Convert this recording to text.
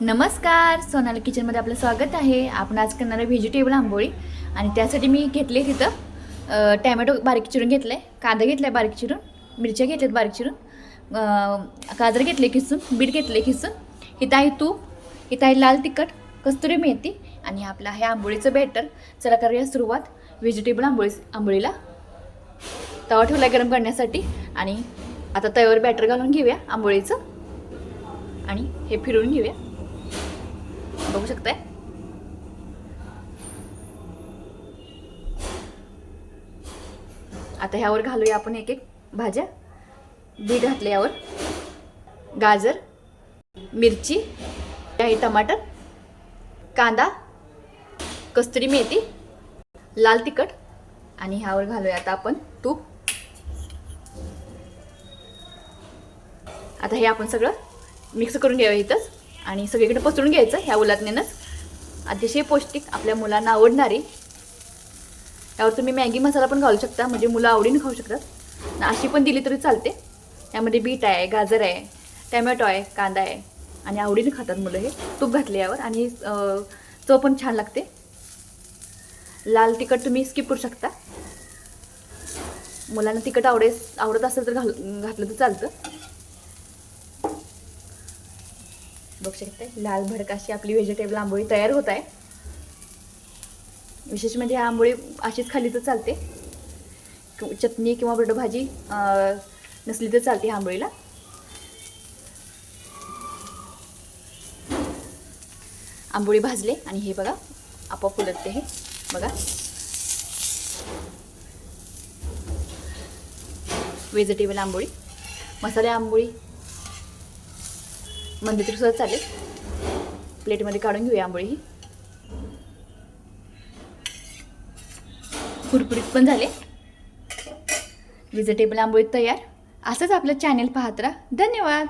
नमस्कार सोनाली किचनमध्ये आपलं स्वागत आहे. आपण आज करणार आहे व्हेजिटेबल आंबोळी. आणि त्यासाठी मी घेतले तिथं टॅमॅटो बारीक चिरून घेतलं आहे कांदा घेतला आहे बारीक चिरून मिरच्या घेतल्यात बारीक चिरून गाजर घेतले खिसून बीट घेतले खिसून. इथं आहे तूप इथं आहे लाल तिखट कस्तुरी मेथी आणि आपलं आहे आंबोळीचं बॅटर चला करूया सुरुवात व्हेजिटेबल आंबोळी आंबोळीला. तवा ठेवला गरम करण्यासाठी आणि आता तव्यावर बॅटर घालून घेऊया आंबोळीचं. आणि हे फिरवून घेऊया. बघू शकताय आता ह्यावर घालूया आपण एक एक भाज्या. बी घातले यावर. गाजर मिरची काही टमाटर कांदा कस्तुरी मेथी लाल तिखट आणि ह्यावर घालूया आता आपण तूप. आता हे आपण सगळं मिक्स करून घ्यावं इथंच. आणि सगळीकडे पसरून घ्यायचं ह्या उलातनेनंच. अतिशय पौष्टिक आपल्या मुलांना आवडणारी. यावर तुम्ही मॅगी मसाला पण घालू शकता म्हणजे मुलं आवडीने खाऊ शकतात. अशी पण दिली तरी चालते. त्यामध्ये बीट आहे गाजर आहे टॅमॅटो आहे कांदा आहे. आणि आवडीने खातात मुलं हे. तूप घातले यावर आणि चव पण छान लागते. लाल तिखट तुम्ही स्किप करू शकता. मुलांना तिखट आवडेस आवडत असेल तर घाल घातलं तर चालतं. बघू शकताय लाल भडक अशी आपली व्हेजिटेबल आंबोळी तयार होत आहे. विशेष म्हणजे आंबोळी अशीच खाली तर चालते. चटणी किंवा बटाटा भाजी नसली तर चालते आंबोळीला. आंबोळी भाजले आणि हे बघा आपोआप उलटते हे. बघा. व्हेजिटेबल आंबोळी. मसाले आंबोळी. मंदिर सुद्धा चालेल. प्लेटमध्ये काढून घेऊया आंबोळी. ही कुरकुरीत पण झाले. व्हेजिटेबल आंबोळी तयार. असंच आपलं चॅनेल पाहत राहा. धन्यवाद.